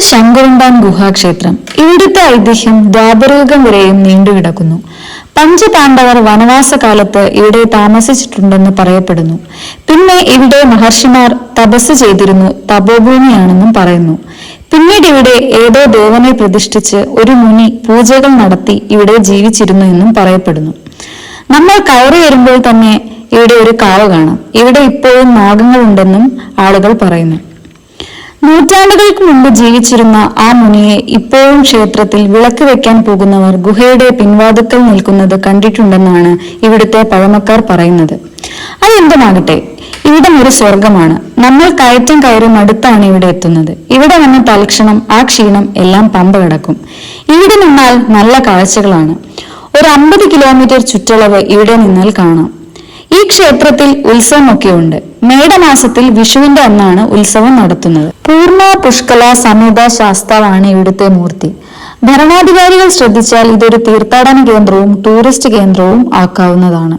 ശങ്കുരമ്പാൻ ഗുഹാക്ഷേത്രം. ഇവിടുത്തെ ഐതിഹ്യം ദ്വാപരയുഗം വരെയും നീണ്ടുകിടക്കുന്നു. പഞ്ചപാണ്ഡവർ വനവാസകാലത്ത് ഇവിടെ താമസിച്ചിട്ടുണ്ടെന്ന് പറയപ്പെടുന്നു. പിന്നെ ഇവിടെ മഹർഷിമാർ തപസ് ചെയ്തിരുന്നു തപോഭൂമിയാണെന്നും പറയുന്നു. പിന്നീട് ഇവിടെ ഏതോ ദേവനെ പ്രതിഷ്ഠിച്ച് ഒരു മുനി പൂജകൾ നടത്തി ഇവിടെ ജീവിച്ചിരുന്നു എന്നും പറയപ്പെടുന്നു. നമ്മൾ കയറി വരുമ്പോൾ തന്നെ ഇവിടെ ഒരു കാവ് കാണാം. ഇവിടെ ഇപ്പോഴും നാഗങ്ങളുണ്ടെന്നും ആളുകൾ പറയുന്നു. നൂറ്റാണ്ടുകൾക്ക് മുമ്പ് ജീവിച്ചിരുന്ന ആ മുനിയെ ഇപ്പോഴും ക്ഷേത്രത്തിൽ വിളക്ക് വെക്കാൻ പോകുന്നവർ ഗുഹയുടെ പിൻവാതുക്കൽ നിൽക്കുന്നത് കണ്ടിട്ടുണ്ടെന്നാണ് ഇവിടുത്തെ പഴമക്കാർ പറയുന്നത്. അതെന്തുമാകട്ടെ ഇവിടം ഒരു സ്വർഗമാണ് നമ്മൾ കയറ്റം കയറി മടുത്താണ് ഇവിടെ എത്തുന്നത്. ഇവിടെ വന്ന തൽക്ഷണം ആ ക്ഷീണം എല്ലാം പമ്പ കിടക്കും. ഇവിടെ നിന്നാൽ നല്ല കാഴ്ചകളാണ്. ഒരു അമ്പത് കിലോമീറ്റർ ചുറ്റളവ് ഇവിടെ നിന്നാൽ കാണാം. ക്ഷേത്രത്തിൽ ഉത്സവമൊക്കെയുണ്ട്. മേടമാസത്തിൽ വിഷുവിന്റെ അന്നാണ് ഉത്സവം നടത്തുന്നത്. പൂർണ പുഷ്കല സമേത ശാസ്താവാണ് ഇവിടുത്തെ മൂർത്തി. ഭരണാധികാരികൾ ശ്രദ്ധിച്ചാൽ ഇതൊരു തീർത്ഥാടന കേന്ദ്രവും ടൂറിസ്റ്റ് കേന്ദ്രവും ആക്കാവുന്നതാണ്.